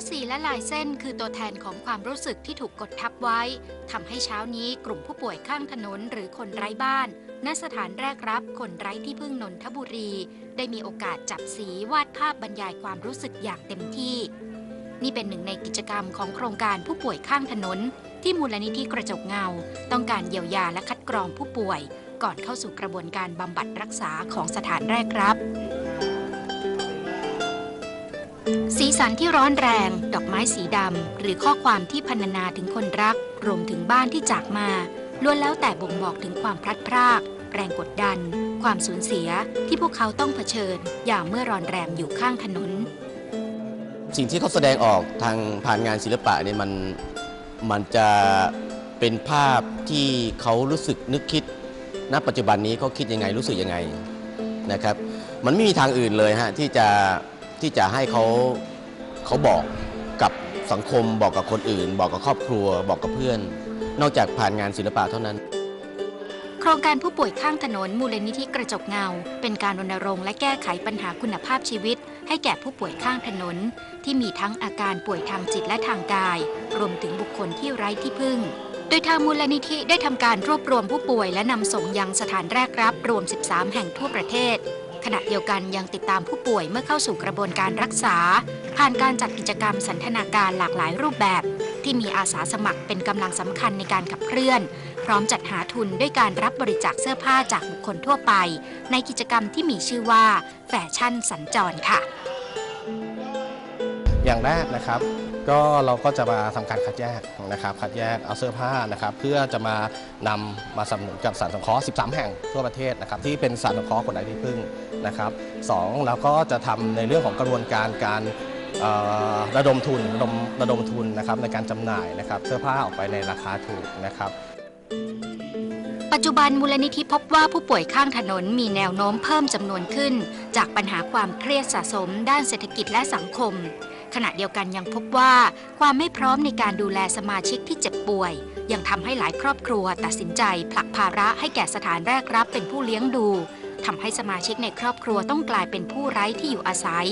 ระสีและลายเส้นคือตัวแทนของความรู้สึกที่ถูกกดทับไว้ทำให้เช้านี้กลุ่มผู้ป่วยข้างถนนหรือคนไร้บ้านณสถานแรกรับคนไร้ที่พึ่งนนทบุรี ได้มีโอกาสจับสีวาดภาพบรรยายความรู้สึกอย่างเต็มที่ นี่เป็นหนึ่งในกิจกรรมของโครงการผู้ป่วยข้างถนน ที่มูลนิธิกระจกเงา ต้องการเยียวยาและคัดกรองผู้ป่วย ก่อนเข้าสู่กระบวนการบำบัดรักษาของสถานแรกรับ สีสันที่ร้อนแรง ดอกไม้สีดำ หรือข้อความที่พรรณนาถึงคนรัก รวมถึงบ้านที่จากมาล้วนแล้วแต่บ่งบอกถึงความพลัดพราก แรงกดดัน ความสูญเสียที่พวกเขาต้องเผชิญอย่างเมื่อรอนแรมอยู่ข้างถนน สิ่งที่เขาแสดงออกทางผ่านงานศิลปะเนี่ยมันมันจะเป็นภาพที่เขารู้สึกนึกคิด ณ ปัจจุบันนี้เขาคิดยังไงรู้สึกยังไงนะครับ มันไม่มีทางอื่นเลยฮะที่จะ ที่จะให้เขาเขาบอกกับสังคมบอกกับคนอื่น บอกกับครอบครัว บอกกับเพื่อน นอกจากผ่านงานศิลปะเท่านั้น โครงการผู้ป่วยข้างถนนมูลนิธิกระจกเงา เป็นการรณรงค์และแก้ไขปัญหาคุณภาพชีวิต ให้แก่ผู้ป่วยข้างถนน ที่มีทั้งอาการป่วยทางจิตและทางกาย รวมถึงบุคคลที่ไร้ที่พึ่งโดยทางมูลนิธิได้ทำการรวบรวมผู้ป่วยและนำส่งยังสถานแรกรับรวม 13 แห่งทั่วประเทศ ขณะเดียวกันยังติดตามผู้ป่วยเมื่อเข้าสู่กระบวนการรักษา ผ่านการจัดกิจกรรมสันทนาการหลากหลายรูปแบบ ที่มีอาสาสมัครเป็นกำลังสำคัญในการขับเคลื่อน พร้อมจัดหาทุนด้วยการรับบริจาคเสื้อผ้าจากบุคคลทั่วไป ในกิจกรรมที่มีชื่อว่าแฟชั่นสัญจรค่ะ อย่างแรกนะครับ ก็เราก็จะมาทำการคัดแยกนะครับคัดแยกเอาเสื้อผ้านะครับเพื่อจะมานำมาสนับสนุนกับสารสงเคราะห์ 13 แห่งทั่วประเทศนะครับที่เป็นสารสงเคราะห์คนไร้ที่พึ่งนะครับสองเราก็จะทำในเรื่องของกระบวนการการระดมทุนระดมระดมทุนนะครับในการจำหน่ายนะครับเสื้อผ้าออกไปในราคาถูกนะครับปัจจุบันมูลนิธิพบว่าผู้ป่วยข้างถนนมีแนวโน้มเพิ่มจำนวนขึ้น จากปัญหาความเครียดสะสมด้านเศรษฐกิจและสังคม ขณะเดียวกันยังพบว่าความไม่พร้อมในการดูแลสมาชิกที่เจ็บป่วย ยังทำให้หลายครอบครัวตัดสินใจผลักภาระให้แก่สถานแรกรับเป็นผู้เลี้ยงดูทำให้สมาชิกในครอบครัวต้องกลายเป็นผู้ไร้ที่อยู่อาศัย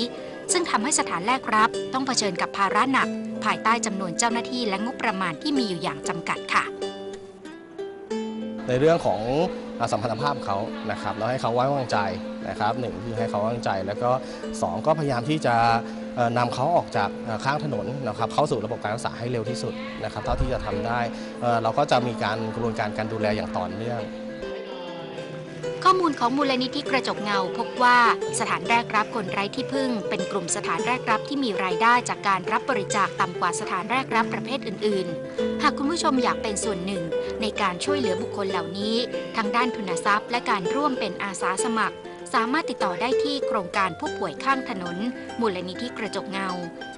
ซึ่งทำให้สถานแรกรับต้องเผชิญกับภาระหนัก ภายใต้จำนวนเจ้าหน้าที่และงบประมาณที่มีอยู่อย่างจำกัดค่ะ ในเรื่องของสัมพันธภาพเขานะครับแล้วให้เขาไว้วางใจนะครับหนึ่งคือให้เขาวางใจ แล้วก็สองก็พยายามที่จะ นำเขาออกจากข้างถนนนะครับเข้าสู่ระบบการรักษาให้เร็วที่สุดนะครับเท่าที่จะทำได้เอ่อเราก็จะมีการกระบวนการการดูแลอย่างต่อเนื่องข้อมูลของมูลนิธิกระจกเงาพบว่าสถานแรกรับคนไร้ที่พึ่ง เป็นกลุ่มสถานแรกรับที่มีรายได้จากการรับบริจาคต่ำกว่าสถานแรกรับประเภทอื่น ๆ หากคุณผู้ชมอยากเป็นส่วนหนึ่ง ในการช่วยเหลือบุคคลเหล่านี้ทั้งด้านทุนทรัพย์ และการร่วมเป็นอาสาสมัคร สามารถติดต่อได้ที่โครงการผู้ป่วยข้างถนน มูลนิธิกระจกเงา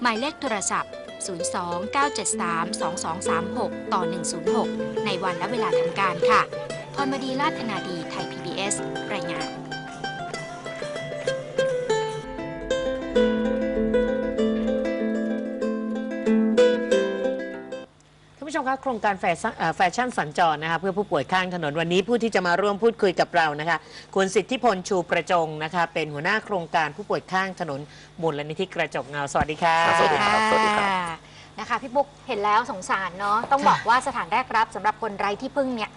หมายเลขโทรศัพท์ 029732236 ต่อ 106 ในวันและเวลาทำการค่ะพรบดีลาธนาดีไทย PBS รายงาน ผู้ชมคะโครงการแฟชั่นเอ่อแฟชั่นสัญจรนะคะเพื่อผู้ป่วยข้างถนนวันนี้ผู้ที่จะมาร่วมพูดคุยกับเรานะคะคุณสิทธิพลชูประจงนะคะเป็นหัวหน้าโครงการผู้ป่วยข้างถนนมูลนิธิกระจกเงาสวัสดีค่ะสวัสดีครับสวัสดีครับ นะคะพี่บุ๊กเห็นแล้วสงสารเนาะต้องบอกว่าสถานแรกรับสำหรับคนไร้ที่พึ่งเนี่ย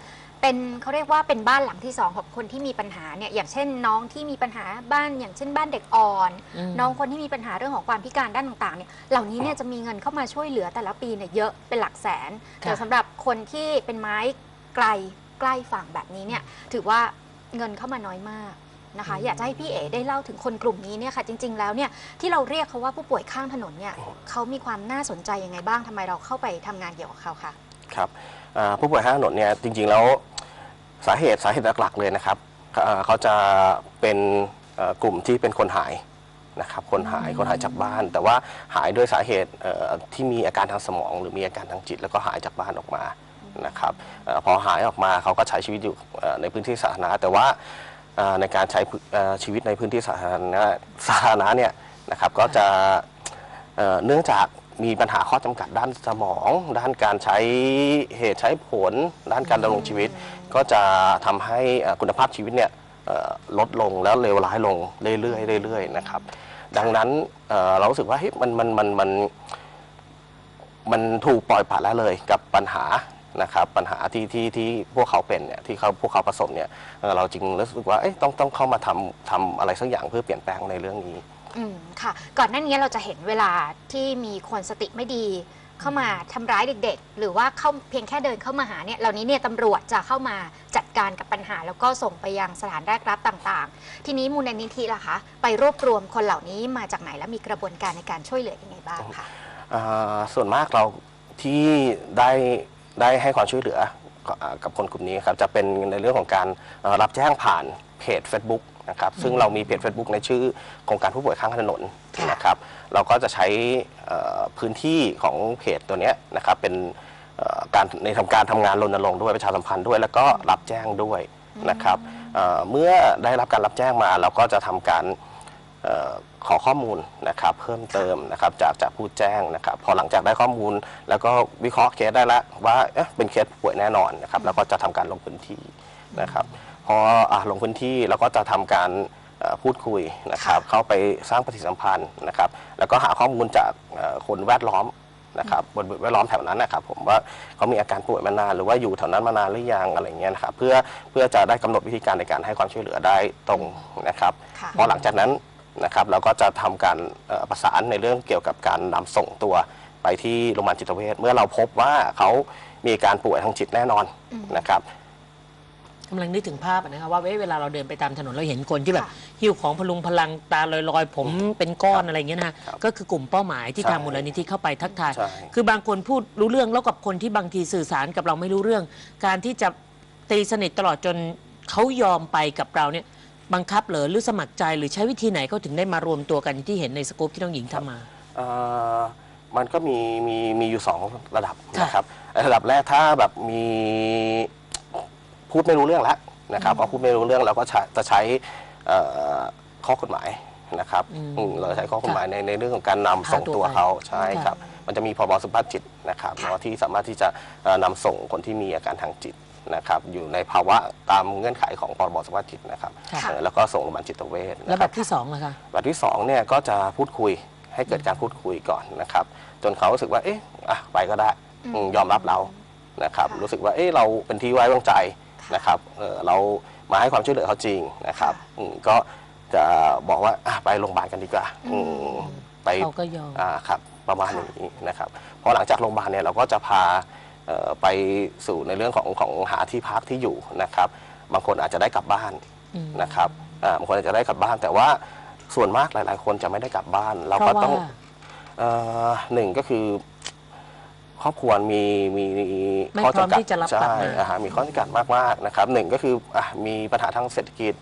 เป็นเขาเรียกว่าเป็นบ้านหลังที่สองของคนที่มีปัญหาเนี่ยอย่างเช่นน้องที่มีปัญหาบ้านอย่างเช่นบ้านเด็กอ่อน อืม น้องคนที่มีปัญหาเรื่องของความพิการด้านต่างๆเนี่ยเหล่านี้เนี่ยจะมีเงินเข้ามาช่วยเหลือแต่ละปีเนี่ยเยอะเป็นหลักแสนแต่สำหรับคนที่เป็นไม้ไกลใกล้ฝั่งแบบนี้เนี่ยถือว่าเงินเข้ามาน้อยมากนะคะ อยากจะให้พี่เอ๋ได้เล่าถึงคนกลุ่มนี้เนี่ยค่ะจริง ๆ แล้วเนี่ยที่เราเรียกเขาว่าผู้ป่วยข้างถนนเนี่ยเขามีความน่าสนใจยังไงบ้างทำไมเราเข้าไปทำงานเกี่ยวกับเขาคะ ครับอ่าผู้ป่วยข้างถนนเนี่ยจริงๆแล้ว สาเหตุสาเหตุหลักๆเลยนะครับอ่าเขาจะเป็นเอ่อกลุ่มที่เป็นคนหายนะครับคนหายคนหายจากบ้าน แต่ว่าหายด้วยสาเหตุเอ่อที่มีอาการทางสมอง หรือมีอาการทางจิต แล้วก็หายจากบ้านออกมานะครับเอ่อพอหายออกมาเขาก็ใช้ชีวิตอยู่เอ่อในพื้นที่สาธารณะแต่ว่าเอ่อในการใช้พื้นเอ่อชีวิตในพื้นที่สาธารณะสาธารณะเนี่ยนะครับก็จะเอ่อเนื่องจากมีปัญหาข้อจำกัดด้านสมอง ด้านการใช้เหตุใช้ผล ด้านการดำรงชีวิต ก็จะทำให้คุณภาพชีวิตเนี่ยลดลงแล้วเลวร้ายลงเรื่อยๆเรื่อยๆนะครับ ดังนั้นเเรารู้สึกว่าเฮ้ยมันมันมันมันมันถูกปล่อยปละละเลยกับปัญหานะครับปัญหาที่ที่ที่พวกเขาเป็นเนี่ยที่เขาพวกเขาประสบเนี่ยเเราจึงรู้สึกว่าเอ๊ะต้องต้องเข้ามาทำทำอะไรสักอย่างเพื่อเปลี่ยนแปลงในเรื่องนี้อืมค่ะ ก่อนหน้านี้เราจะเห็นเวลาที่มีคนสติไม่ดี เข้ามาทำร้ายเด็กๆ หรือว่าเข้าเพียงแค่เดินเข้ามาหาเนี่ยเหล่านี้เนี่ยตำรวจจะเข้ามาจัดการกับปัญหา แล้วก็ส่งไปยังสถานแรกรับต่างๆ ทีนี้มูลนิธิล่ะคะไปรวบรวมคนเหล่านี้มาจากไหนและมีกระบวนการในการช่วยเหลือยังไงบ้างคะ อ่าส่วนมากเราที่ได้ได้ให้ความช่วยเหลือกับอ่ากับคนกลุ่มนี้ครับจะเป็นในเรื่องของการเอ่อรับแจ้งผ่านเพจ Facebook นะครับซึ่งเรามีเพจ Facebook ในชื่อโครงการผู้ป่วยข้างถนนค่ะนะครับ เราก็จะใช้พื้นที่ของเพจตัวนี้นะครับเป็นการในทำการทำงานรณรงค์ด้วยประชาสัมพันธ์ด้วย แล้วก็รับแจ้งด้วยนะครับเมื่อได้รับการรับแจ้งมาเราก็จะทำการออขอข้อมูลนะครับเพิ่มเติมนะครับจากจากผู้แจ้งนะครับพอหลังจากได้ข้อมูล แล้วก็วิเคราะห์เคสได้แล้วว่าเเป็นเคสป่วยแน่นอนนะครับแล้วก็จะทำการลงพื้นที่นะครับพออลงพื้นที่เราก็จะทำการ พูดคุยนะครับ เข้าไปสร้างปฏิสัมพันธ์นะครับ แล้วก็หาข้อมูลจากเอ่อคนแวดล้อมนะครับบนแวดล้อมแถวนั้นนะครับผมว่าเขามีอาการป่วยมานานหรือว่าอยู่แถวนั้นมานานหรือยังอะไรเงี้ยนะครับเพื่อเพื่อจะได้กำหนดวิธีการในการให้ความช่วยเหลือได้ตรงนะครับค่ะพอหลังจากนั้นนะครับเราก็จะทำการเอ่อประสานในเรื่องเกี่ยวกับการนำส่งตัวไปที่โรงพยาบาลจิตเวชเมื่อเราพบว่าเขามีอาการป่วยทางจิตแน่นอนนะครับกำลังนึกถึงภาพอะนะคะว่าเอ้ยเวลาเราเดินไปตามถนนเราเห็นคนที่แบบค่ะหิ้วของพลุงพลังตาลอยๆ ผมเป็นก้อนอะไรอย่างเงี้ยนะคะครับก็คือกลุ่มเป้าหมายที่ใช่ทางมูลนิธิเข้าไปทักทาย ใช่ คือบางคนพูดรู้เรื่องแล้วกับคนที่บางทีสื่อสารกับเราไม่รู้เรื่อง การที่จะตีสนิทตลอดจนเขายอมไปกับเราเนี่ยบังคับเหรอหรือสมัครใจหรือใช้วิธีไหนเขาถึงได้มารวมตัวกันที่เห็นในสกู๊ปที่น้องหญิงทำมา เอ่อมันก็มีมีมีอยู่สองระดับค่ะนะครับ ระดับแรกถ้าแบบมี พูดไม่รู้เรื่องแล้วนะครับพอพูดไม่รู้เรื่องเราก็ใช้จะใช้เอ่อข้อกฎหมายนะครับอืมอืมเราใช้ข้อกฎหมายในในเรื่องของการนำส่งพาตัวตัวไปเขาใช่ค่ะครับ มันจะมีพรบสุขภาพจิตนะครับเนาะที่สามารถที่จะเอ่อนำส่งคนที่มีอาการทางจิตนะครับอยู่ในภาวะตามเงื่อนไขของพรบสุขภาพจิตนะครับค่ะเอ่อแล้วก็ส่งโรงพยาบาลจิตเวชแล้วนะคแบรับบที่สองล่ะคะแบบที่สองเนี่ยก็จะพูดคุยให้เกิดการพูดคุยก่อนนะครับ จนเขารู้สึกว่าเอ๊ะอะไปก็ได้อืมยอมรับเรานะครับค่ะรู้สึกว่าเอ๊ะเราเป็นที่ไว้วางใจ นะครับเออเรามาให้ความช่วยเหลือเขาจริงนะครับค่ะอืมก็จะบอกว่าอะไปโรงพยาบาลกันดีกว่าอืมไป เขาก็ยอม อ่าครับประมาณค่ะนี้นะครับพอหลังจากโรงพยาบาลเนี่ยเราก็จะพาเอ่อไปสู่ในเรื่องของของหาที่พักที่อยู่นะครับ บางคนอาจจะได้กลับบ้านอืมนะครับอ่าบางคนอาจจะได้กลับบ้าน แต่ว่าส่วนมากหลาย ๆ คนจะไม่ได้กลับบ้าน เราเพก็ราะว่าต้องเอ่อหนึ่งก็คือ ครอบครัวมีมีไม่ข้อพร้อมจำกัดที่จะรับกลับใช่มา อ่าฮะมีข้อจำกัดมากๆนะครับหนึ่งก็คืออะมีปัญหาทางเศรษฐกิจ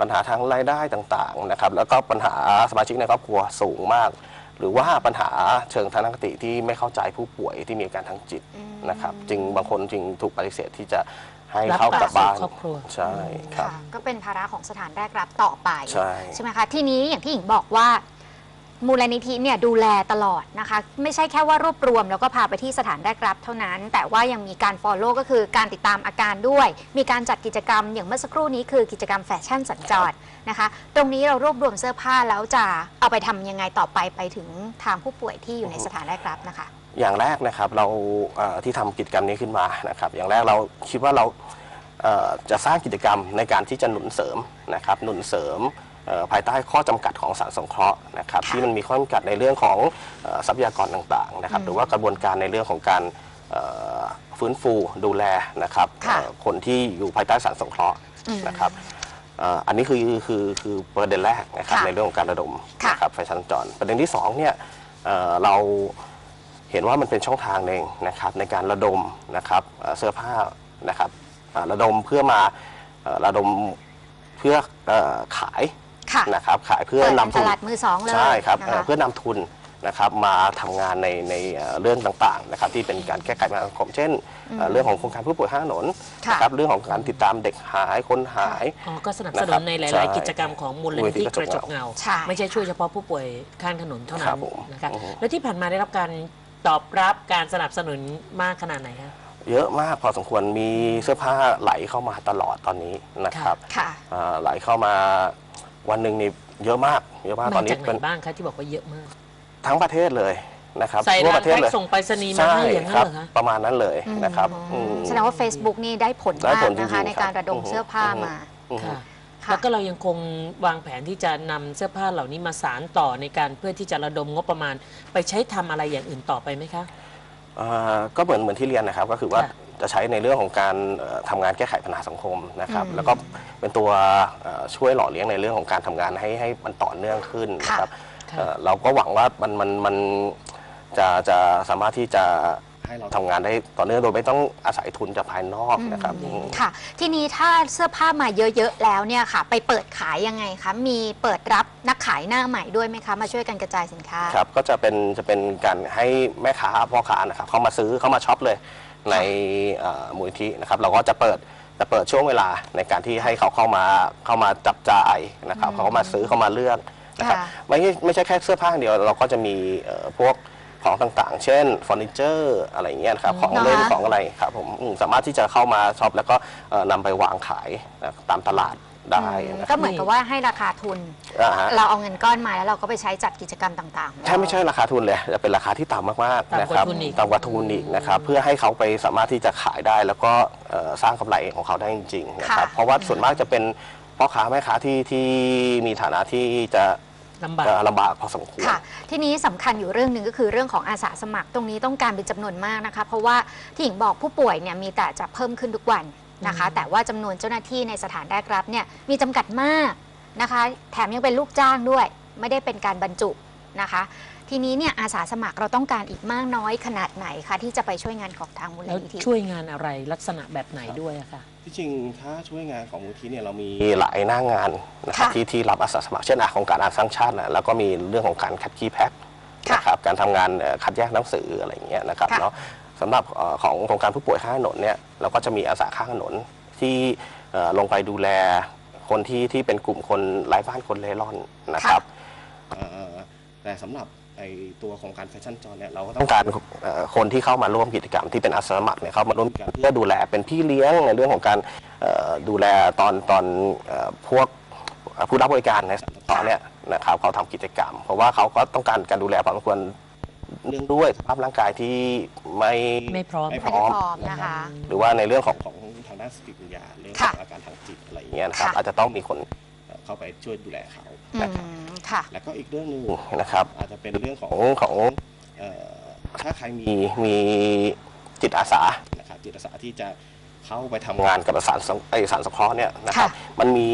ปัญหาทางรายได้ต่างๆนะครับแล้วก็ปัญหาสมาชิกในครอบครัวสูงมาก หรือว่าปัญหาเชิงทางคติที่ไม่เข้าใจผู้ป่วยที่มีอาการทางจิตนะครับจึงบางคนจึงถูกปฏิเสธที่จะให้รับเข้ากลับบ้านสู่ครอบครัว ใช่ครับ ค่ะก็เป็นภาระของสถานแรกรับต่อไปใช่ ไหมคะ ทีนี้อย่างที่หญิงบอกว่า มูลนิธิเนี่ยดูแลตลอดนะคะ ไม่ใช่แค่ว่ารวบรวม แล้วก็พาไปที่สถานแรกรับเท่านั้น แต่ว่ายังมีการ follow ก็คือการติดตามอาการด้วย มีการจัดกิจกรรมอย่างเมื่อสักครู่นี้คือกิจกรรมแฟชั่นสัญจรนะคะ ตรงนี้เรารวบรวมเสื้อผ้าแล้วจะเอาไปทำยังไงต่อไปไปถึงทางผู้ป่วยที่อยู่ในสถานแรกรับนะคะ อย่างแรกนะครับเราเอ่อที่ทำกิจกรรมนี้ขึ้นมานะครับ อย่างแรกเราคิดว่าเราเอ่อจะสร้างกิจกรรมในการที่จะหนุนเสริมนะครับหนุนเสริม ภายใต้ข้อจำกัดของสารสงเคราะห์นะครับค่ะที่มันมีข้อจำกัดในเรื่องของเอ่อทรัพยากรต่างๆนะครับหรือว่ากระบวนการในเรื่องของการเอ่อฟื้นฟูดูแลนะครับค่ะเอ่อคนที่อยู่ภายใต้สารสงเคราะห์อืมนะครับเอ่ออันนี้คือคือคือประเด็นแรกนะครับค่ะในเรื่องของการระดมค่ะนะครับไฟชันจรประเด็นที่สองเนี่ยเอ่อเราเห็นว่ามันเป็นช่องทางหนึ่งนะครับในการระดมนะครับเอ่อเสื้อผ้านะครับอ่าระดมเพื่อมาเอ่อระดมเพื่อเอ่อขาย ค่ะนะครับขายเพื่อเปิดเป็นนำทุนตลาดมือสองเลยใช่ครับนะเอ่อคะเพื่อนำทุนนะครับมาทำงานในในเอ่อเรื่องต่างๆนะครับที่เป็นการแก้ไขปัญหาสังคมเช่นเอ่อเรื่องของโครงการผู้ป่วยข้างถนนค่ะนะครับเรื่องของการติดตามเด็กหายคนหาย อ๋อก็สนับสนะคนุรันบในหใช่ลาย ๆ กิจกรรมของมูลนิธิกระจกเงา ใช่ ไม่ใช่ช่วยเฉพาะผู้ป่วยข้างถนนเท่าคนั้รันบผมนะคะอือฮึ แล้วที่ผ่านมาได้รับการตอบรับการสนับสนุนมากขนาดไหนคะ เยอะมากพอสมควรมีเสื้อผ้าไหลเข้ามาตลอดตอนนี้นะครับค่ะ อ่าไหลเข้ามา วันหนึ่งนี่เยอะมากเยอะมากตอมานนี้จากไหนเป็นบ้างคะที่บอกว่าเยอะมาก ทั้งประเทศเลยนะครับใส่ทั่วรางประเทศแพ็กเลยส่งไปรษณีย์มาใช่ให้อย่างนั้นครับเหรอคะ ประมาณนั้นเลยนะครับอืม แสดงว่า Facebook นี่ได้ผลได้มากผลจริงๆนะคะในการครับระดมอือฮึเสื้อผ้าอือฮึ มา อือฮึค่ะ ค่ะ แล้วก็เรายังคงวางแผนที่จะนำเสื้อผ้าเหล่านี้มาสารต่อในการเพื่อที่จะระดมงบประมาณ ไปใช้ทำอะไรอย่างอื่นต่อไปไหมคะ เอ่อก็เหมือนเหมือนที่เรียนนะครับก็คือว่าค่ะ จะใช้ในเรื่องของการเอ่อทำงานแก้ไขปัญหาสังคมนะครับอืมแล้วก็เป็นตัวเอ่อช่วยหล่อเลี้ยงในเรื่องของการทำงานให้ให้มันต่อเนื่องขึ้นนะครับค่ะเอ่อเราก็หวังว่ามันมันมันจะจะสามารถที่จะให้เราทำงานได้ต่อเนื่องโดยไม่ต้องอาศัยทุนจากภายนอกนะครับอืมค่ะ ทีนี้ถ้าเสื้อผ้ามาเยอะๆแล้วเนี่ยค่ะ ไปเปิดขายยังไงคะมีเปิดรับนักขายหน้าใหม่ด้วยไหมคะมาช่วยกันกระจายสินค้าครับก็จะเป็นจะเป็นการให้แม่ค้าพ่อค้านะครับเข้ามาซื้อเข้ามาช็อปเลย ในเอ่อมูลนิธินะครับเราก็จะเปิดจะเปิดช่วงเวลาในการที่ให้เขาเข้ามาเข้ามาจับจ่ายนะครับเขาก็มาซื้อเข้ามาเลือกนะครับค่ะไม่ใช่ไม่ใช่แค่เสื้อผ้าอย่างเดียวเราก็จะมีเอ่อพวกของต่างๆ เช่นเฟอร์นิเจอร์อะไรอย่างเงี้ยนะครับของเล่นเหรอคะ ของอะไรครับผมอืมสามารถที่จะเข้ามาช็อปแล้วก็เอ่อนำไปวางขายนะตามตลาด ได้นะคก็รับเหมือนกับว่าให้ราคาทุน อ่าฮะเราเอาเงินก้อนมาแล้วเราก็ไปใช้จัดกิจกรรมต่างๆแค่ไม่ใช่ราคาทุนเลยจะเป็นราคาที่ต่ำมากๆต่ำกว่านะครับทุนอีก ต่ำกว่าทุนอีกนะครับเพื่อให้เขาไปสามารถที่จะขายได้ แล้วก็เอ่อสร้างกำไรของเขาได้จริงๆนะครับค่ะเพราะว่าส่วนมากจะเป็นพ่อค้าแม่ค้าที่ที่มีฐานะที่จะลำบาก เอ่อลำบากพอสมควร ค่ะ ทีนี้สำคัญอยู่เรื่องหนึ่งก็คือเรื่องของอาสาสมัครตรงนี้ต้องการเป็นจำนวนมากนะคะ เพราะว่าที่หญิงบอกผู้ป่วยเนี่ยมีแต่จะเพิ่มขึ้นทุกวัน นะคะอืมแต่ว่าจำนวนเจ้าหน้าที่ในสถานแรกรับเนี่ยมีจำกัดมากนะคะ แถมยังเป็นลูกจ้างด้วย ไม่ได้เป็นการบรรจุนะคะ ทีนี้เนี่ยอาสาสมัครเราต้องการอีกมากน้อยขนาดไหนคะที่จะไปช่วยงานของทางมูลแล้วนิธิช่วยงานอะไรลักษณะแบบไหนด้วยอะค่ะที่จริงถ้าช่วยงานของมูลที่เนี่ยเรามีหลายหน้างานนะครับค่ะที่ที่รับอาสาสมัครเช่นอะของการอาสร้างชาตินะแล้วก็มีเรื่องของการคัดคีย์แพ็คค่ะนะครับการทำงานเอ่อคัดแยกหนังสืออะไรอย่างเงี้ยนะครับค่ะเนาะ สำหรับเอ่อของโครงการผู้ป่วยข้างถนนเนี่ยเราก็จะมีอาสาข้างถนนที่เอ่อลงไปดูแลคนที่ที่เป็นกลุ่มคนไร้บ้านคนเร่ร่อนนะครับเอ่อแต่สำหรับไอตัวของการแฟชั่นจอนเนี่ยเราก็ต้องการเอ่อคนที่เข้ามาร่วมกิจกรรมที่เป็นอาสาสมัครเนี่ยเข้ามาร่วมกิจกรรมเพื่อดูแลเป็นพี่เลี้ยงในเรื่องของการเอ่อดูแลตอนตอนเอ่อพวกเอ่อผู้รับบริการในสถานสงเคราะห์เนี่ยนะครับเขาทำกิจกรรม เพราะว่าเขาก็ต้องการการดูแลพอสมควร เนื่องด้วยสภาพร่างกายที่ไม่ไม่พร้อม ไม่ได้พร้อมนะคะ หรือว่าในเรื่องของของทางด้านสติปัญญาเรื่องขค่ะองอาการทางจิตอะไรอย่างเงี้ยนะครับ ค่ะ อาจจะต้องมีคนเอ่อเข้าไปช่วยดูแลเขาอืนะครับมค่ะ แล้วก็อีกเรื่องหนึ่งนะครับ อาจจะเป็นเรื่องของของเอ่อถ้าใครมีมีจิตอาสานะครับจิตอาสาที่จะเข้าไปทำงานกับสารสงไอสารสงเคราะห์เนี่ยนะครับ ค่ะ มันมี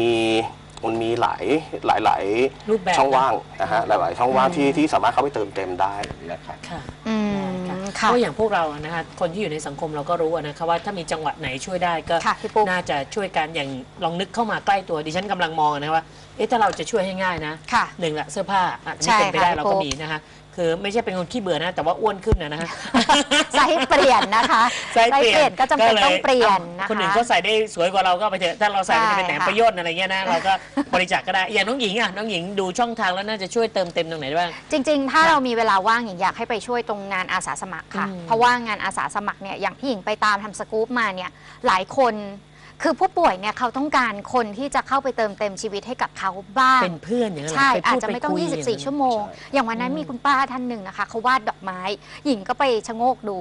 มันมีหลายหลายหลายรูปแบบ ช่องว่างนะฮะหลายหลายช่องว่างอืมที่ที่สามารถเข้าไปเติมเต็มได้นะครับ ค่ะอืมค่ะค่ะ ก็อย่างพวกเราอะนะคะคนที่อยู่ในสังคมเราก็รู้อะนะคะว่าถ้ามีจังหวะไหนช่วยได้ก็ค่ะพี่ปุ๊กน่าจะช่วยกันอย่างลองนึกเข้ามาใกล้ตัวดิฉันกำลังมองนะว่าเอ๊ะถ้าเราจะช่วยให้ง่ายนะค่ะหนึ่งละเสื้อผ้าอะใช่นี่เป็นไปได้ค่ะเราก็พี่ปุ๊ก มีนะคะ คือไม่ใช่เป็นคนขี้เบื่อนะ แต่ว่าอ้วนขึ้นนะนะฮะ ไซส์เปลี่ยนนะคะไซส์เปลี่ยนก็จำเป็นลยต้องเปลี่ยนอ้านะคะ คนอื่นเขาใส่ได้สวยกว่าเราก็ไปเถอะถ้าเราใส่มันจะเป็นแหนมใช่ค่ะประโยชน์อะไรเงี้ยนะเราก็บริจาคก็ได้อย่างน้องหญิงอะน้องหญิงดูช่องทางแล้วน่าจะช่วยเติมเต็มตรงไหนได้บ้าง จริง ๆ ถ้าค่ะเรามีเวลาว่างหญิงอยากให้ไปช่วยตรงงานอาสาสมัครค่ะ อืมเพราะว่างานอาสาสมัครเนี่ยอย่างที่หญิงไปตามทำสกู๊ปมาเนี่ยหลายคน คือผู้ป่วยเนี่ยเขาต้องการคนที่จะเข้าไปเติมเต็มชีวิตให้กับเขาบ้าง เป็นเพื่อนอย่างนั้นเหรใช่ปอาจพูดจะไม่ปต้องคุยย่านั้น24 ชั่วโมง อย่างวันนั้นอืมมีคุณป้าท่านหนึ่งนะคะ เขาวาดดอกไม้ หญิงก็ไปชะโงกดู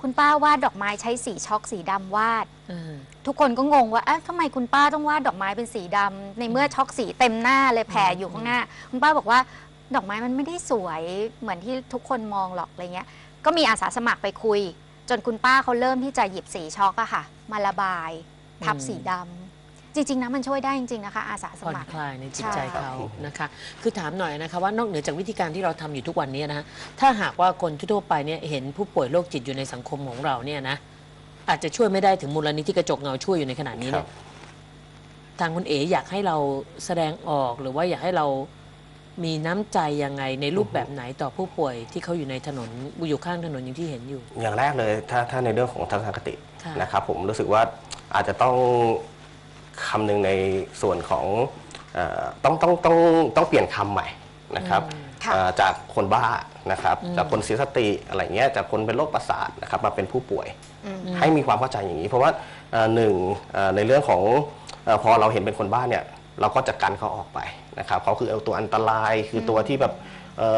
คุณป้าวาดดอกไม้ใช้สีช็อกสีดำวาด เออ ทุกคนก็งงว่าเอ๊ะทำไมคุณป้าต้องวาดดอกไม้เป็นสีดำในเมื่อช็อกสีเต็มหน้าเลยแผ่อยู่ข้างหน้า คุณป้าบอกว่าดอกไม้มันไม่ได้สวยเหมือนที่ทุกคนมองหรอกอะไรเงี้ย ก็มีอาสาสมัครไปคุย จนคุณป้าเขาเริ่มที่จะหยิบสีช็อกอะค่ะ มาระบาย ทับอืมสีดำจริงๆนะมันช่วยได้จริงๆนะคะอาสาสผ่อนมัคร คลายในจิตใช่ใจเขานะคะ คือถามหน่อยนะคะว่านอกเหนือจากวิธีการที่เราทำอยู่ทุกวันนี้นะฮะถ้าหากว่าคนทั่วๆไปเนี่ยเห็นผู้ป่วยโรคจิตอยู่ในสังคมของเราเนี่ยนะอาจจะช่วยไม่ได้ถึงมูลนิธิกระจกเงาช่วยอยู่ในขณะนี้เนี่ยทางคุณเอ๋อยากให้เราแสดงออกหรือว่าอยากให้เรามีน้ำใจยังไงในรูปแบบไหนต่อผู้ป่วยที่เขาอยู่ในถนนอยู่ข้างถนนอย่างที่เห็นอยู่ อย่างแรกเลยถ้าถ้าในเรื่องของทัศนคติค่ะ นะครับผมรู้สึกว่า อาจจะต้องคำนึงในส่วนของเออต้องต้องต้องต้องเปลี่ยนคำใหม่นะครับอืมค่ะเอ่อจากคนบ้านะครับอืมจากคนเสียสติอะไรเงี้ยจากคนเป็นโรคประสาทนะครับมาเป็นผู้ป่วยอืมให้มีความเข้าใจอย่างนี้ เพราะว่าเอ่อหนึ่งเอ่อในเรื่องของเอ่อพอเราเห็นเป็นคนบ้าเนี่ยเราก็จะกันเขาออกไปนะครับเขาคือเอาตัวอันตรายคือตัวที่แบบเอ่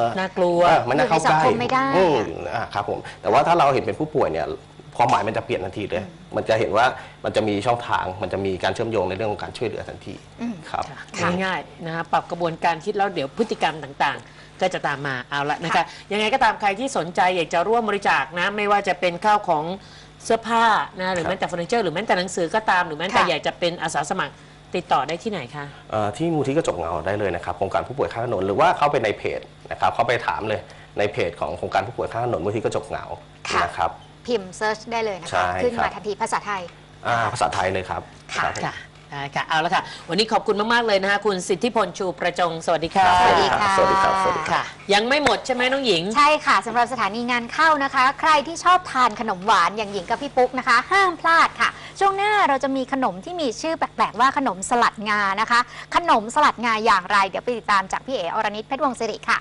อ น่ากลัวเออมันน่าเข้าใกล้อยู่ในสังคมไม่ได้ อืมอ่าครับผมแต่ว่าถ้าเราเห็นเป็นผู้ป่วยเนี่ย ความหมายมันจะเปลี่ยนทันทีเลย มันจะเห็นว่ามันจะมีช่องทาง มันจะมีการเชื่อมโยงในเรื่องของการช่วยเหลือทันทีครับ ค่ะง่ายๆนะคะปรับกระบวนการคิดแล้วเดี๋ยวพฤติกรรมต่างๆ ก็จะตามมาเอาละนะคะ ยังไงก็ตามใครที่สนใจอยากจะร่วมบริจาคนะ ไม่ว่าจะเป็นข้าวของเสื้อผ้านะหรือครับแม้แต่เฟอร์นิเจอร์หรือแม้แต่หนังสือก็ตามหรือแม้แต่ค่ะ อยากจะเป็นอาสาสมัครติดต่อได้ที่ไหนคะ เอ่อที่มูลที่กระจกเงาได้เลยนะครับโครงการผู้ป่วยข้างถนนหรือว่าเข้าไปในเพจนะครับเข้าไปถามเลยในเพจของโครงการผู้ป่วยข้างถนนมูลที่กระจกเงาค่ะ นะครับ พิมพ์เซิร์ชได้เลยนะใช่คะ ขึ้นครัมาบ ทันทีภาษาไทย อ่าภาษาไทยเลยครับค่ะรับผมค่ะได้ค่ะ เอาละค่ะ วันนี้ขอบคุณมาก ๆ เลยนะคะคุณสิทธิพลชูประจง สวัสดีค่ะ สวัสดีค่ะ สวัสดีครับสวัสดีครับ ค่ะ ยังไม่หมดใช่ไหมน้องหญิง ใช่ค่ะสำหรับสถานีงานเข้านะคะ ใครที่ชอบทานขนมหวานอย่างหญิงกับพี่ปุ๊กนะคะ ห้ามพลาดค่ะ ช่วงหน้าเราจะมีขนมที่มีชื่อแปลกๆ ว่าขนมสลัดงานะคะ ขนมสลัดงาอย่างไร เดี๋ยวไปติดตามจากพี่เอ๋อรณิตเพชรวงศ์สิริค่ะ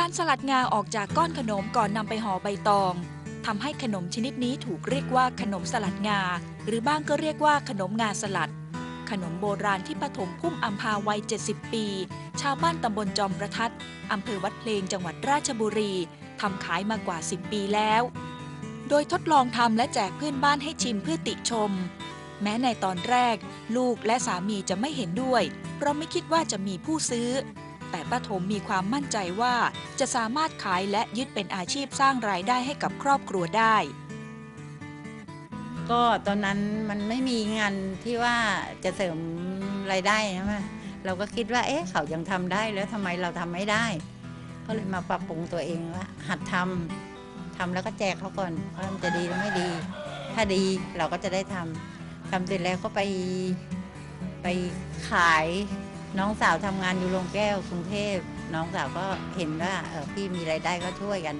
การสลัดงาออกจากก้อนขนมก่อนนำไปห่อใบตองทำให้ขนมชนิดนี้ถูกเรียกว่าขนมสลัดงา หรือบ้างก็เรียกว่าขนมงาสลัด ขนมโบราณที่ปฐมพุ่มอัมพาวัย 70 ปี ชาวบ้านตำบลจอมประทัดอำเภอวัดเพลงจังหวัดราชบุรีทำขายมากว่า 10 ปีแล้ว โดยทดลองทำและแจกเพื่อนบ้านให้ชิมเพื่อติชม แม้ในตอนแรก ลูกและสามีจะไม่เห็นด้วย เพราะไม่คิดว่าจะมีผู้ซื้อ แต่ป้าถมมีความมั่นใจว่าจะสามารถขายและยึดเป็นอาชีพสร้างรายได้ให้กับครอบครัวได้ ก็ตอนนั้นมันไม่มีงานที่ว่าจะเสริมรายได้นะมาเราก็คิดว่า เอ๊ะเขายังทำได้แล้วทำไมเราทำไม่ได้ ก็เลยมาปรับปรุงตัวเองว่า หัดทำทำแล้วก็แจกเขาก่อนว่ามันจะดีหรือไม่ดี ถ้าดีเราก็จะได้ทำทำเสร็จแล้วก็ไปไปขาย น้องสาวทำงานอยู่โรงแก้วกรุงเทพ น้องสาวก็เห็นว่าเออพี่มีรายได้ก็ช่วยกัน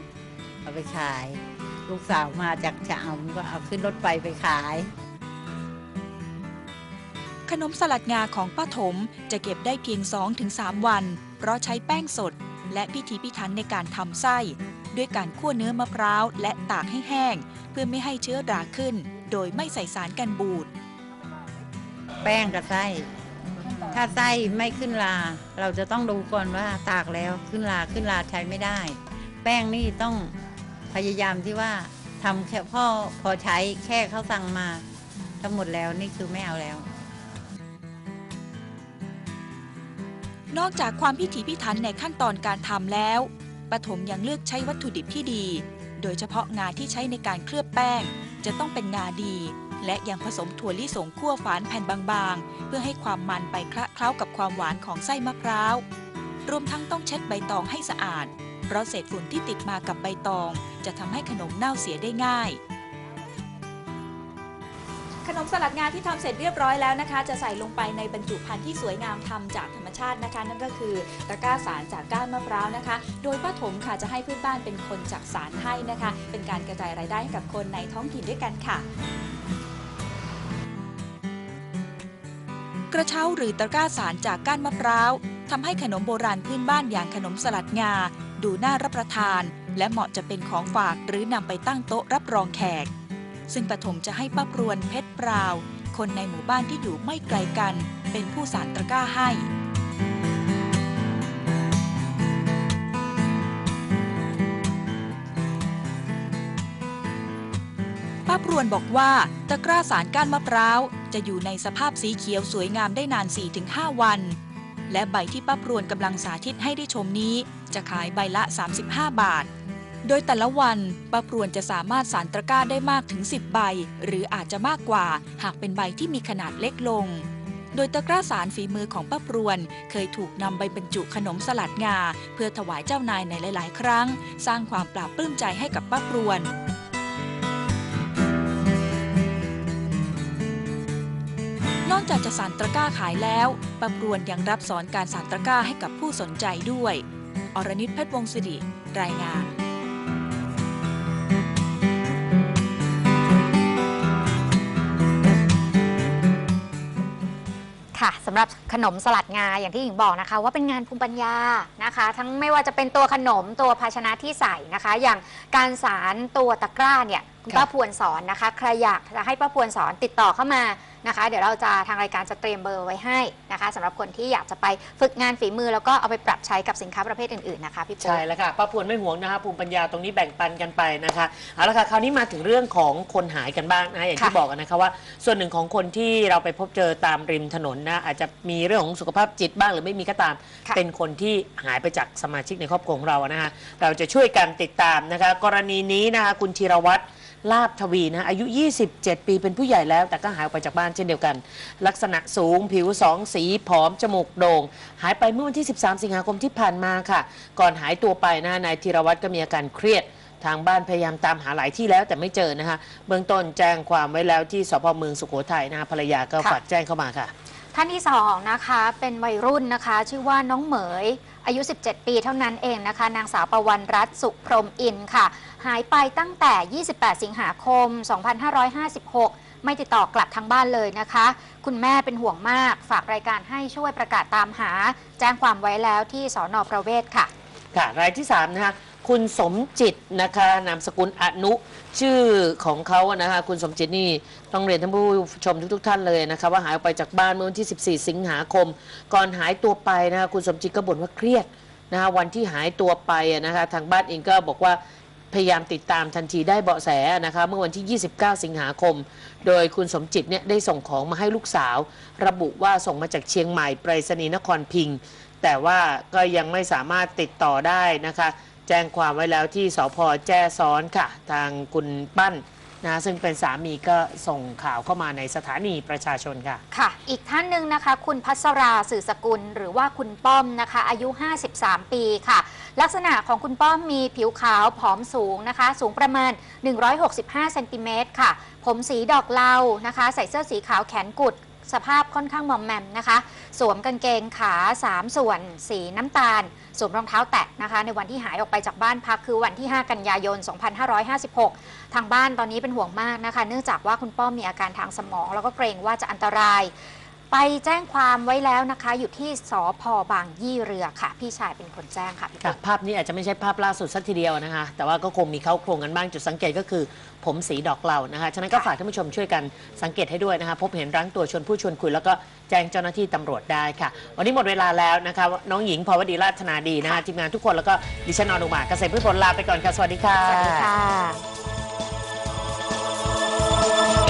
เอาไปขาย ลูกสาวมาจากชะอำก็เอาขึ้นรถไฟไปขาย ขนมสลัดงาของป้าถมจะเก็บได้เพียง 2-3 วัน เพราะใช้แป้งสด และพิธีพิถันในการทำไส้ ด้วยการคั่วเนื้อมะพร้าวและตากให้แห้ง เพื่อไม่ให้เชื้อราขึ้น โดยไม่ใส่สารกันบูด แป้งกับไส้ ถ้าไส้ไม่ขึ้นราเราจะต้องดูก่อนว่าตากแล้วขึ้นราขึ้นราใช้ไม่ได้ แป้งนี่ต้องพยายามที่ว่าทำแค่พ่อพอใช้แค่เขาสั่งมาทั้งหมดแล้วนี่คือไม่เอาแล้ว นอกจากความพิถีพิถันในขั้นตอนการทำแล้วปฐมยังเลือกใช้วัตถุดิบที่ดี โดยเฉพาะงาที่ใช้ในการเคลือบแป้ง จะต้องเป็นงาดี และยังผสมถั่วลิสงคั่วฝานแผ่นบางๆ เพื่อให้ความมันไปคละเคล้ากับความหวานของไส้มะพร้าว รวมทั้งต้องเช็ดใบตองให้สะอาด เพราะเศษฝุ่นที่ติดมากับใบตอง จะทำให้ขนมเน่าเสียได้ง่ายขนมสลัดงาที่ทำเสร็จเรียบร้อยแล้วนะคะ จะใส่ลงไปในบรรจุภัณฑ์ที่สวยงามทำจากธรรมชาตินะคะ นั่นก็คือตะกร้าสารจากก้านมะพร้าวนะคะ โดยป้าถมค่ะจะให้เพื่อนบ้านเป็นคนจักสารให้นะคะ เป็นการกระจายรายได้ให้กับคนในท้องถิ่นด้วยกันค่ะ กระเช้าหรือตะกร้าสารจากก้านมะพร้าวทำให้ขนมโบราณพื้นบ้านอย่างขนมสลัดงา ดูน่ารับประทาน และเหมาะจะเป็นของฝากหรือนำไปตั้งโต๊ะรับรองแขก ซึ่งปฐมจะให้ป้าปรวนเพชรปราว คนในหมู่บ้านที่อยู่ไม่ไกลกัน เป็นผู้สารตะกร้าให้ วนบอกว่าตะกร้าสารก้านมะพร้าว จะอยู่ในสภาพสีเขียวสวยงามได้นาน 4-5 วัน และใบที่ป้าปรวนกำลังสาธิตให้ได้ชมนี้ จะขายใบละ 35 บาท โดยแต่ละวันป้าปรวนจะสามารถสารตะกร้าได้มากถึง 10 ใบ หรืออาจจะมากกว่า หากเป็นใบที่มีขนาดเล็กลง โดยตะกร้าสารฝีมือของป้าปรวน เคยถูกนำไปบรรจุขนมสลัดงา เพื่อถวายเจ้านายในหลาย ๆ ครั้ง สร้างความปลาบปลื้มใจให้กับป้าปรวน อกจากจะสานตะกร้าขายแล้วป้าปรวนยังรับสอนการสานตะกร้าให้กับผู้สนใจด้วย อรณิตเพชรวงศ์สิริรายงานค่ะสำำหรับขนมสลัดงาอย่างที่หญิงบอกนะคะ ว่าเป็นงานภูมิปัญญานะคะ ทั้งไม่ว่าจะเป็นตัวขนมตัวภาชนะที่ใส่นะคะ อย่างการสารตัวตะกร้าเนี่ย คุณครับป้าพวนสอนนะคะ ใครอยากจะให้ป้าพวนสอนติดต่อเข้ามานะคะ เดี๋ยวเราจะทางรายการจะเตรียมเบอร์ไว้ให้นะคะสำหรับคนที่อยากจะไปฝึกงานฝีมือ แล้วก็เอาไปปรับใช้กับสินค้าประเภทอื่นๆนะคะพี่ปุ๊ใช่แล้วค่ะป้าพวนไม่ห่วงนะคะภูมิปัญญาตรงนี้แบ่งปันกันไปนะคะเอาละค่ะคราวนี้มาถึงเรื่องของคนหายกันบ้างนะอย่างที่ค่ะบอกกันนะคะว่า ส่วนหนึ่งของคนที่เราไปพบเจอตามริมถนนนะอาจจะมีเรื่องของสุขภาพจิตบ้างหรือไม่มีก็ตามค่ะเป็นคนที่หายไปจากสมาชิกในครอบครัวของเรานะคะเราจะช่วยกันติดตามนะคะกรณีนี้นะคะคุณธีรวัตรลาบทวีนะอายุ 27 ปีเป็นผู้ใหญ่แล้ว แต่ก็หายออกไปจากบ้านเช่นเดียวกัน ลักษณะสูงผิวสองสีผอม จมูกโด่ง หายไปเมื่อวันที่ 13 สิงหาคมที่ผ่านมาค่ะ ก่อนหายตัวไปนะนายธีรวัตรก็มีอาการเครียดทางบ้านพยายามตามหาหลายที่แล้วแต่ไม่เจอนะคะ เบื้องต้นแจ้งความไว้แล้วที่สพเมืองสุโขทัยนะคะภรรยาก็ฝากแจ้งเข้ามาค่ะ ท่านที่สองนะคะเป็นวัยรุ่นนะคะ ชื่อว่าน้องเหมย อายุ 17 ปีเท่านั้นเองนะคะ นางสาวประวันรัตน์สุพรหมอินค่ะ หายไปตั้งแต่ 28 สิงหาคม 2556ไม่ติดต่อกลับทางบ้านเลยนะคะ คุณแม่เป็นห่วงมาก ฝากรายการให้ช่วยประกาศตามหา แจ้งความไว้แล้วที่สอนอประเวศค่ะ ค่ะ รายที่3นะคะคุณสมจิตนะคะ นามสกุลอนุ ชื่อของเขาอะนะคะคุณสมจิตนี่ต้องเรียนท่านผู้ชมทุกๆท่านเลยนะคะว่าหายออกไปจากบ้านเมื่อวันที่ 14 สิงหาคม ก่อนหายตัวไปนะคะคุณสมจิตก็บ่นว่าเครียดนะคะวันที่หายตัวไปอะนะคะทางบ้านเองก็บอกว่าพยายามติดตามทันทีได้เบาะแสนะคะเมื่อวันที่ 29 สิงหาคม โดยคุณสมจิตเนี่ยได้ส่งของมาให้ลูกสาว ระบุว่าส่งมาจากเชียงใหม่ไปรษณีย์นครพิงค์แต่ว่าก็ยังไม่สามารถติดต่อได้นะคะ แจ้งความไว้แล้วที่สพแจ้ซ้อนค่ะ ทางคุณปั้นนะซึ่งเป็นสามีก็ส่งข่าวเข้ามาในสถานีประชาชนค่ะ ค่ะ อีกท่านหนึ่งนะคะ คุณพัสราสื่อสกุล หรือว่าคุณป้อมนะคะ อายุ 53 ปีค่ะ ลักษณะของคุณป้อมมีผิวขาวผอมสูงนะคะ สูงประมาณ 165เซนติเมตรค่ะ ผมสีดอกเหลานะคะ ใส่เสื้อสีขาวแขนกุด สภาพค่อนข้างมอมแมมนะคะ สวมกางเกงขา 3 ส่วน สีน้ำตาล สวมรองเท้าแตะนะคะ ในวันที่หายออกไปจากบ้านพักคือวันที่ 5 กันยายน 2556 ทางบ้านตอนนี้เป็นห่วงมากนะคะ เนื่องจากว่าคุณป้อมมีอาการทางสมอง แล้วก็เกรงว่าจะอันตราย ไปแจ้งความไว้แล้วนะคะ อยู่ที่สพบางยี่เรือค่ะ พี่ชายเป็นคนแจ้งค่ะพี่ค่ะปุ๊กภาพนี้อาจจะไม่ใช่ภาพล่าสุดสักทีเดียวนะคะ แต่ว่าก็คงมีเข้าโครงกันบ้างจุดสังเกตก็คือ ผมสีดอกเหลานะคะ ฉะนั้นก็ฝากท่านผู้ชมช่วยกันสังเกตให้ด้วยนะคะ พบเห็นรั้งตัวชวนผู้ชวนคุย แล้วก็แจ้งเจ้าหน้าที่ตำรวจได้ค่ะ วันนี้หมดเวลาแล้วนะคะ น้องหญิงพรวดีราชนาดีนะคะทีมงานทุกคนแล้วก็ดิฉันอนุมาเกษตรพืชผลลาไปก่อนค่ะสวัสดีค่ะ สวัสดีค่ะ